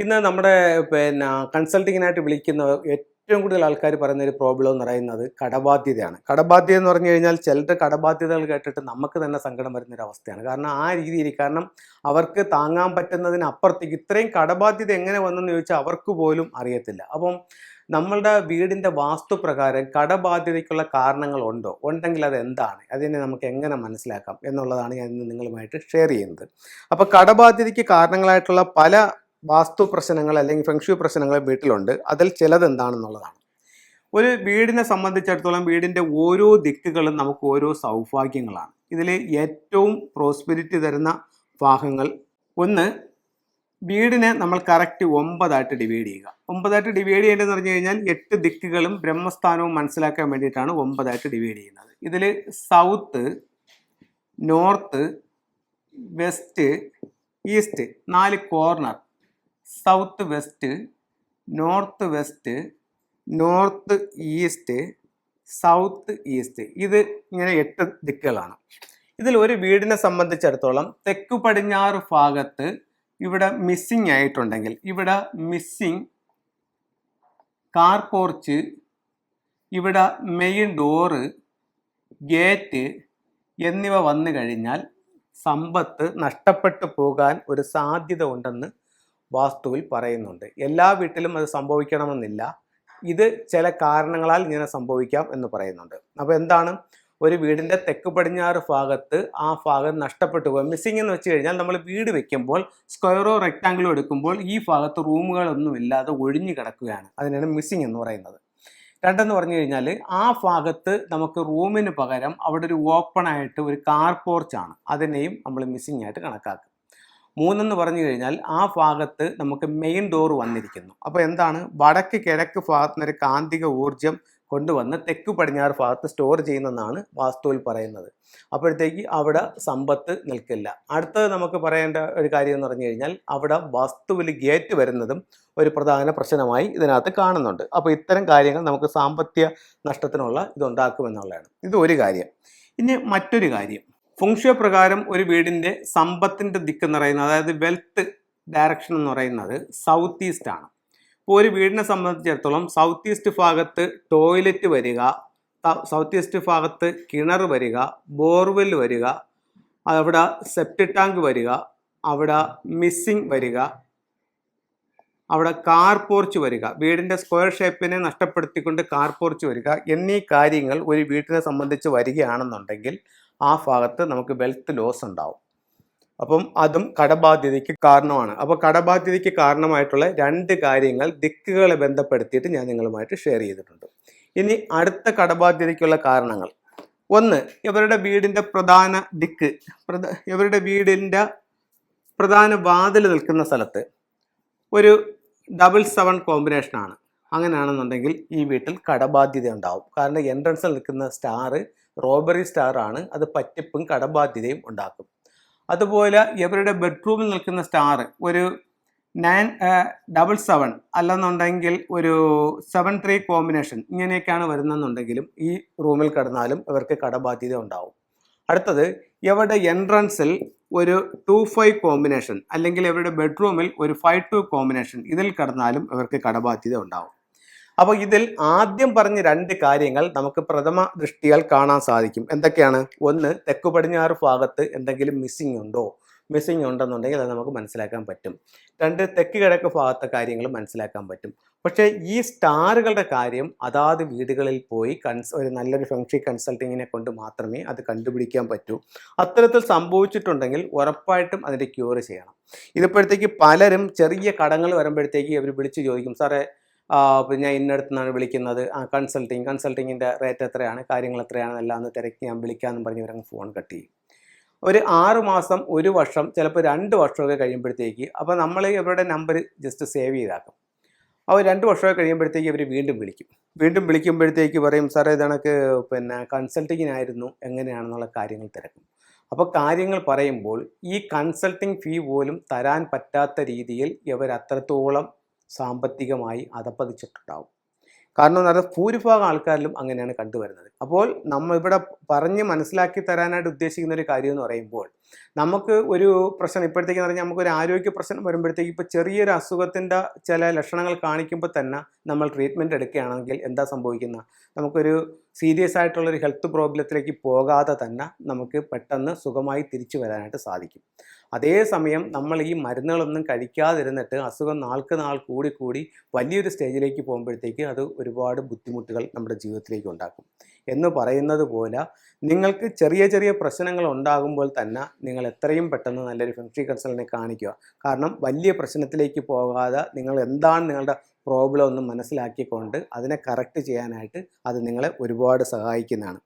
ഇന്ന് നമ്മുടെ പിന്നെ കൺസൾട്ടിങ്ങിനായിട്ട് വിളിക്കുന്ന ഏറ്റവും കൂടുതൽ ആൾക്കാർ പറയുന്ന ഒരു പ്രോബ്ലം എന്ന് പറയുന്നത് കടബാധ്യതയാണ്. കടബാധ്യത എന്ന് പറഞ്ഞു കഴിഞ്ഞാൽ ചിലരുടെ കടബാധ്യതകൾ കേട്ടിട്ട് നമുക്ക് തന്നെ സങ്കടം വരുന്ന ഒരു അവസ്ഥയാണ്. കാരണം ആ രീതിയിൽ കാരണം അവർക്ക് താങ്ങാൻ പറ്റുന്നതിന് അപ്പുറത്തേക്ക് ഇത്രയും കടബാധ്യത എങ്ങനെ വന്നെന്ന് ചോദിച്ചാൽ അവർക്ക് പോലും അറിയത്തില്ല. അപ്പം നമ്മളുടെ വീടിന്റെ വാസ്തുപ്രകാരം കടബാധ്യതയ്ക്കുള്ള കാരണങ്ങളുണ്ടോ ഉണ്ടെങ്കിൽ അത് എന്താണ്? അതിനെ നമുക്ക് എങ്ങനെ മനസ്സിലാക്കാം എന്നുള്ളതാണ് ഞാൻ ഇന്ന് നിങ്ങളുമായിട്ട് ഷെയർ ചെയ്യുന്നത്. അപ്പോൾ കടബാധ്യതയ്ക്ക് കാരണങ്ങളായിട്ടുള്ള പല വാസ്തു പ്രശ്നങ്ങൾ അല്ലെങ്കിൽ ഫെങ്ഷു പ്രശ്നങ്ങൾ വീട്ടിലുണ്ട്. അതിൽ ചിലത് എന്താണെന്നുള്ളതാണ് ഒരു വീടിനെ സംബന്ധിച്ചിടത്തോളം വീടിന്റെ ഓരോ ദിക്കുകളും നമുക്ക് ഓരോ സൗഭാഗ്യങ്ങളാണ്. ഇതിൽ ഏറ്റവും പ്രോസ്പെരിറ്റി തരുന്ന ഭാഗങ്ങൾ ഒന്ന് വീടിനെ നമ്മൾ കറക്റ്റ് ഒമ്പതായിട്ട് ഡിവൈഡ് ചെയ്യുക. ഒമ്പതായിട്ട് ഡിവൈഡ് ചെയ്യേണ്ടതെന്ന് പറഞ്ഞു കഴിഞ്ഞാൽ എട്ട് ദിക്കുകളും ബ്രഹ്മസ്ഥാനവും മനസ്സിലാക്കാൻ വേണ്ടിയിട്ടാണ് ഒമ്പതായിട്ട് ഡിവൈഡ് ചെയ്യുന്നത്. ഇതിൽ സൗത്ത് നോർത്ത് വെസ്റ്റ് ഈസ്റ്റ് നാല് corner south west north west north east south east. ഇത് ഇങ്ങനെ എട്ട് ദിക്കുകളാണ്. ഇതിൽ ഒരു വീടിനെ സംബന്ധിച്ചിടത്തോളം തെക്കു പടിഞ്ഞാറ് ഭാഗത്ത് ഇവിടെ മിസ്സിങ് ആയിട്ടുണ്ടെങ്കിൽ ഇവിടെ മിസ്സിങ് കാർ പോർച്ച് ഇവിടെ മെയിൻ ഡോറ് ഗേറ്റ് എന്നിവ വന്നു കഴിഞ്ഞാൽ സമ്പത്ത് നഷ്ടപ്പെട്ടു പോകാൻ ഒരു സാധ്യത ഉണ്ടെന്ന് വാസ്തുവിൽ പറയുന്നുണ്ട്. എല്ലാ വീട്ടിലും അത് സംഭവിക്കണമെന്നില്ല. ഇത് ചില കാരണങ്ങളാൽ ഇങ്ങനെ സംഭവിക്കാം എന്ന് പറയുന്നുണ്ട്. അപ്പോൾ എന്താണ്? ഒരു വീടിന്റെ തെക്ക് പടിഞ്ഞാറ് ഭാഗത്ത് ആ ഭാഗം നഷ്ടപ്പെട്ടു പോകും മിസ്സിംഗ് എന്ന് വെച്ച് കഴിഞ്ഞാൽ നമ്മൾ വീട് വെക്കുമ്പോൾ സ്ക്വയറോ റെക്റ്റാങ്കിളോ എടുക്കുമ്പോൾ ഈ ഭാഗത്ത് റൂമുകളൊന്നും ഇല്ലാതെ ഒഴിഞ്ഞു കിടക്കുകയാണ്. അതിനാണ് മിസ്സിംഗ് എന്ന് പറയുന്നത്. രണ്ടെന്ന് പറഞ്ഞു കഴിഞ്ഞാൽ ആ ഭാഗത്ത് നമുക്ക് റൂമിന് പകരം അവിടെ ഒരു ഓപ്പൺ ആയിട്ട് ഒരു കാർ പോർച്ചാണ് അതിനെയും നമ്മൾ മിസ്സിംഗ് ആയിട്ട് കണക്കാക്കും. മൂന്നെന്ന് പറഞ്ഞു കഴിഞ്ഞാൽ ആ ഭാഗത്ത് നമുക്ക് മെയിൻ ഡോർ വന്നിരിക്കുന്നു. അപ്പോൾ എന്താണ്? വടക്ക് കിഴക്ക് ഭാഗത്ത് നിന്നൊരു കാന്തിക ഊർജം കൊണ്ടുവന്ന് തെക്ക് പടിഞ്ഞാറ് ഭാഗത്ത് സ്റ്റോർ ചെയ്യുന്നതെന്നാണ് വാസ്തുവിൽ പറയുന്നത്. അപ്പോഴത്തേക്ക് അവിടെ സമ്പത്ത് നിൽക്കില്ല. അടുത്തത് നമുക്ക് പറയേണ്ട ഒരു കാര്യം എന്ന് പറഞ്ഞു കഴിഞ്ഞാൽ അവിടെ വസ്തുവിൽ ഗേറ്റ് വരുന്നതും ഒരു പ്രധാന പ്രശ്നമായി ഇതിനകത്ത് കാണുന്നുണ്ട്. അപ്പോൾ ഇത്തരം കാര്യങ്ങൾ നമുക്ക് സാമ്പത്തിക നഷ്ടത്തിനുള്ള ഇതുണ്ടാക്കുമെന്നുള്ളതാണ്. ഇത് ഒരു കാര്യം. ഇനി മറ്റൊരു കാര്യം. ഫുങ്ഷ്യ പ്രകാരം ഒരു വീടിന്റെ സമ്പത്തിന്റെ ദിക്ക് എന്ന് പറയുന്നത് അതായത് വെൽത്ത് ഡയറക്ഷൻ എന്ന് പറയുന്നത് സൗത്ത് ഈസ്റ്റ് ആണ്. അപ്പോൾ ഒരു വീടിനെ സംബന്ധിച്ചിടത്തോളം സൗത്ത് ഈസ്റ്റ് ഭാഗത്ത് ടോയ്ലറ്റ് വരിക സൗത്ത് ഈസ്റ്റ് ഭാഗത്ത് കിണർ വരിക ബോർവെൽ വരിക അവിടെ സെപ്റ്റ് ടാങ്ക് വരിക അവിടെ മിസ്സിങ് വരിക അവിടെ കാർ പോർച്ച് വരിക. വീടിന്റെ സ്ക്വയർ ഷേപ്പിനെ നഷ്ടപ്പെടുത്തിക്കൊണ്ട് കാർ പോർച്ച് വരിക. എന്നീ കാര്യങ്ങൾ ഒരു വീട്ടിനെ സംബന്ധിച്ച് വരികയാണെന്നുണ്ടെങ്കിൽ ആ ഭാഗത്ത് നമുക്ക് വെൽത്ത് ലോസ് ഉണ്ടാവും. അപ്പം അതും കടബാധ്യതയ്ക്ക് കാരണമാണ്. അപ്പോൾ കടബാധ്യതയ്ക്ക് കാരണമായിട്ടുള്ള രണ്ട് കാര്യങ്ങൾ ദിക്കുകളെ ബന്ധപ്പെടുത്തിയിട്ട് ഞാൻ നിങ്ങളുമായിട്ട് ഷെയർ ചെയ്തിട്ടുണ്ട്. ഇനി അടുത്ത കടബാധ്യതയ്ക്കുള്ള കാരണങ്ങൾ. ഒന്ന് ഇവരുടെ വീടിന്റെ പ്രധാന ദിക്ക് ഇവരുടെ വീടിന്റെ പ്രധാന വാതിൽ നിൽക്കുന്ന സ്ഥലത്ത് ഒരു ഡബിൾ സെവൻ കോമ്പിനേഷനാണ് അങ്ങനെയാണെന്നുണ്ടെങ്കിൽ ഈ വീട്ടിൽ കടബാധ്യത ഉണ്ടാവും കാരണം എൻട്രൻസിൽ നിൽക്കുന്ന സ്റ്റാർ റോബറി സ്റ്റാർ ആണ്. അത് പറ്റിപ്പും കടബാധ്യതയും ഉണ്ടാക്കും. അതുപോലെ ഇവരുടെ ബെഡ്റൂമിൽ നിൽക്കുന്ന സ്റ്റാർ ഒരു നയൻ ഡബിൾ സെവൻ അല്ലെന്നുണ്ടെങ്കിൽ ഒരു സെവൻ ത്രീ കോമ്പിനേഷൻ ഇങ്ങനെയൊക്കെയാണ് വരുന്നതെന്നുണ്ടെങ്കിലും ഈ റൂമിൽ കിടന്നാലും ഇവർക്ക് കടബാധ്യത ഉണ്ടാവും അടുത്തത് ഇവരുടെ എൻട്രൻസിൽ ഒരു ടു ഫൈവ് കോമ്പിനേഷൻ അല്ലെങ്കിൽ ഇവരുടെ ബെഡ്റൂമിൽ ഒരു ഫൈവ് ടു കോമ്പിനേഷൻ ഇതിൽ കടന്നാലും ഇവർക്ക് കടബാധ്യത ഉണ്ടാവും. അപ്പോൾ ഇതിൽ ആദ്യം പറഞ്ഞ രണ്ട് കാര്യങ്ങൾ നമുക്ക് പ്രഥമ ദൃഷ്ടിയാൽ കാണാൻ സാധിക്കും. എന്തൊക്കെയാണ്? ഒന്ന് തെക്ക് പടിഞ്ഞാറ് ഭാഗത്ത് എന്തെങ്കിലും മിസ്സിംഗ് ഉണ്ടോ? മിസ്സിംഗ് ഉണ്ടെന്നുണ്ടെങ്കിൽ അത് നമുക്ക് മനസ്സിലാക്കാൻ പറ്റും. രണ്ട് തെക്ക് കിഴക്ക് ഭാഗത്തെ കാര്യങ്ങൾ മനസ്സിലാക്കാൻ പറ്റും. പക്ഷേ ഈ സ്റ്റാറുകളുടെ കാര്യം അതാത് വീടുകളിൽ പോയി കൺസ് ഒരു നല്ലൊരു ഫംഗ്ഷി കൺസൾട്ടിങ്ങിനെ കൊണ്ട് മാത്രമേ അത് കണ്ടുപിടിക്കാൻ പറ്റൂ. അത്തരത്തിൽ സംഭവിച്ചിട്ടുണ്ടെങ്കിൽ ഉറപ്പായിട്ടും അതിന്റെ ക്യൂർ ചെയ്യണം. ഇതിപ്പോഴത്തേക്ക് പലരും ചെറിയ കടങ്ങൾ വരുമ്പോഴത്തേക്ക് അവർ വിളിച്ച് ചോദിക്കും സാറേ ഞാൻ ഇന്നടത്ത് നിന്നാണ് വിളിക്കുന്നത്. ആ കൺസൾട്ടിങ് കൺസൾട്ടിങ്ങിന്റെ റേറ്റ് എത്രയാണ്? കാര്യങ്ങൾ എത്രയാണെന്നെല്ലാം ഒന്ന് തിരക്കി ഞാൻ വിളിക്കാമെന്ന് പറഞ്ഞ് ഇവരങ്ങ് ഫോൺ കട്ട് ചെയ്യും. ഒരു ആറ് മാസം ഒരു വർഷം ചിലപ്പോൾ രണ്ട് വർഷമൊക്കെ കഴിയുമ്പോഴത്തേക്ക് അപ്പോൾ നമ്മൾ ഇവരുടെ നമ്പർ ജസ്റ്റ് സേവ് ചെയ്താക്കും. അവർ രണ്ട് വർഷമൊക്കെ കഴിയുമ്പോഴത്തേക്ക് ഇവർ വീണ്ടും വിളിക്കും. വീണ്ടും വിളിക്കുമ്പോഴത്തേക്ക് പറയും സാറേ ഇതണക്ക് പിന്നെ കൺസൾട്ടിങ്ങിനായിരുന്നു എങ്ങനെയാണെന്നുള്ള കാര്യങ്ങൾ തിരക്കും. അപ്പോൾ കാര്യങ്ങൾ പറയുമ്പോൾ ഈ കൺസൾട്ടിങ് ഫീ പോലും തരാൻ പറ്റാത്ത രീതിയിൽ ഇവർ അത്രത്തോളം സാമ്പത്തികമായി അതപ്പതിച്ചിട്ടുണ്ടാവും കാരണം എന്ന് പറഞ്ഞാൽ ഭൂരിഭാഗം ആൾക്കാരിലും അങ്ങനെയാണ് കണ്ടുവരുന്നത്. അപ്പോൾ നമ്മൾ ഇവിടെ പറഞ്ഞ് മനസ്സിലാക്കി തരാനായിട്ട് ഉദ്ദേശിക്കുന്ന ഒരു കാര്യം എന്ന് പറയുമ്പോൾ നമുക്ക് ഒരു പ്രശ്നം ഇപ്പോഴത്തേക്ക് പറഞ്ഞാൽ നമുക്കൊരു ആരോഗ്യ പ്രശ്നം വരുമ്പോഴത്തേക്ക് ഇപ്പോൾ ചെറിയൊരു അസുഖത്തിന്റെ ചില ലക്ഷണങ്ങൾ കാണിക്കുമ്പോൾ തന്നെ നമ്മൾ ട്രീറ്റ്മെന്റ് എടുക്കുകയാണെങ്കിൽ എന്താ സംഭവിക്കുന്നത്? നമുക്കൊരു സീരിയസ് ആയിട്ടുള്ളൊരു ഹെൽത്ത് പ്രോബ്ലത്തിലേക്ക് പോകാതെ തന്നെ നമുക്ക് പെട്ടെന്ന് സുഖമായി തിരിച്ചു വരാനായിട്ട് സാധിക്കും. അതേസമയം നമ്മൾ ഈ മരുന്നുകളൊന്നും കഴിക്കാതിരുന്നിട്ട് അസുഖം നാൾക്ക് നാൾ കൂടി കൂടി വലിയൊരു സ്റ്റേജിലേക്ക് പോകുമ്പോഴത്തേക്ക് അത് ഒരുപാട് ബുദ്ധിമുട്ടുകൾ നമ്മുടെ ജീവിതത്തിലേക്ക് ഉണ്ടാക്കും. എന്ന് പറയുന്നത് പോലെ നിങ്ങൾക്ക് ചെറിയ ചെറിയ പ്രശ്നങ്ങൾ ഉണ്ടാകുമ്പോൾ തന്നെ നിങ്ങൾ എത്രയും പെട്ടെന്ന് നല്ലൊരു ഫെൻഷി കൺസൾട്ടിനെ കാണിക്കുക. കാരണം വലിയ പ്രശ്നത്തിലേക്ക് പോകാതെ നിങ്ങൾ എന്താണ് നിങ്ങളുടെ പ്രോബ്ലം ഒന്ന് മനസ്സിലാക്കിക്കൊണ്ട് അതിനെ കറക്റ്റ് ചെയ്യാനായിട്ട് അത് നിങ്ങളെ ഒരുപാട് സഹായിക്കുന്നതാണ്.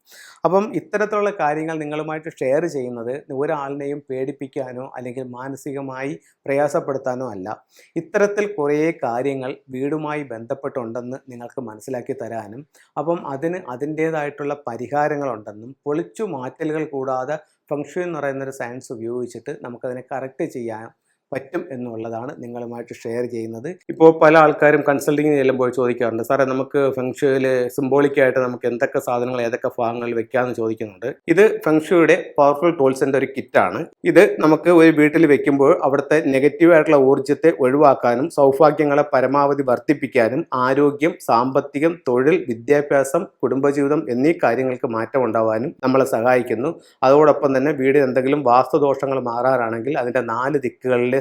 അപ്പം ഇത്തരത്തിലുള്ള കാര്യങ്ങൾ നിങ്ങളുമായിട്ട് ഷെയർ ചെയ്യുന്നത് ഒരാളിനെയും പേടിപ്പിക്കാനോ അല്ലെങ്കിൽ മാനസികമായി പ്രയാസപ്പെടുത്താനോ അല്ല. ഇത്തരത്തിൽ കുറേ കാര്യങ്ങൾ വീടുമായി ബന്ധപ്പെട്ടുണ്ടെന്ന് നിങ്ങൾക്ക് മനസ്സിലാക്കി തരാനും അപ്പം അതിന് അതിന്റേതായിട്ടുള്ള പരിഹാരങ്ങളുണ്ടെന്നും പൊളിച്ചു മാറ്റലുകൾ കൂടാതെ ഫംഗ്ഷൻ എന്ന് പറയുന്നൊരു സയൻസ് ഉപയോഗിച്ചിട്ട് നമുക്കതിനെ കറക്റ്റ് ചെയ്യാൻ പറ്റും എന്നുള്ളതാണ് നിങ്ങളുമായിട്ട് ഷെയർ ചെയ്യുന്നത്. ഇപ്പോൾ പല ആൾക്കാരും കൺസൾട്ടിങ്ങിന് ചെല്ലുമ്പോൾ ചോദിക്കാറുണ്ട് സാറേ നമുക്ക് ഫെങ്ഷുവിൽ സിംബോളിക്കായിട്ട് നമുക്ക് എന്തൊക്കെ സാധനങ്ങൾ ഏതൊക്കെ ഭാഗങ്ങളിൽ വെക്കാമെന്ന് ചോദിക്കുന്നുണ്ട്. ഇത് ഫെങ്ഷുയുടെ പവർഫുൾ ടൂൾസിന്റെ ഒരു കിറ്റാണ് ഇത് നമുക്ക് ഒരു വീട്ടിൽ വെക്കുമ്പോൾ അവിടുത്തെ നെഗറ്റീവായിട്ടുള്ള ഊർജത്തെ ഒഴിവാക്കാനും സൗഭാഗ്യങ്ങളെ പരമാവധി വർദ്ധിപ്പിക്കാനും ആരോഗ്യം സാമ്പത്തികം തൊഴിൽ വിദ്യാഭ്യാസം കുടുംബജീവിതം എന്നീ കാര്യങ്ങൾക്ക് മാറ്റം ഉണ്ടാവാനും നമ്മളെ സഹായിക്കുന്നു. അതോടൊപ്പം തന്നെ വീടിന് എന്തെങ്കിലും വാസ്തുദോഷങ്ങൾ മാറാറാണെങ്കിൽ അതിന്റെ നാല് ദിക്കുകളിലെ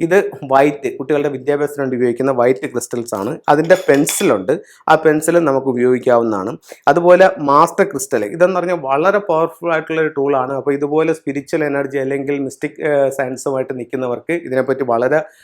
ഇത് വൈറ്റ് കുട്ടികളുടെ വിദ്യാഭ്യാസത്തിന് വേണ്ടി ഉപയോഗിക്കുന്ന വൈറ്റ് ക്രിസ്റ്റൽസ് ആണ്. അതിന്റെ പെൻസിലുണ്ട് ആ പെൻസിൽ നമുക്ക് ഉപയോഗിക്കാവുന്നതാണ്. അതുപോലെ മാസ്റ്റർ ക്രിസ്റ്റൽ ഇതെന്ന് പറഞ്ഞാൽ വളരെ പവർഫുൾ ആയിട്ടുള്ള ഒരു ടൂളാണ് അപ്പോൾ ഇതുപോലെ സ്പിരിച്വൽ എനർജി അല്ലെങ്കിൽ മിസ്റ്റിക് സയൻസുമായിട്ട് നിൽക്കുന്നവർക്ക് ഇതിനെപ്പറ്റി വളരെ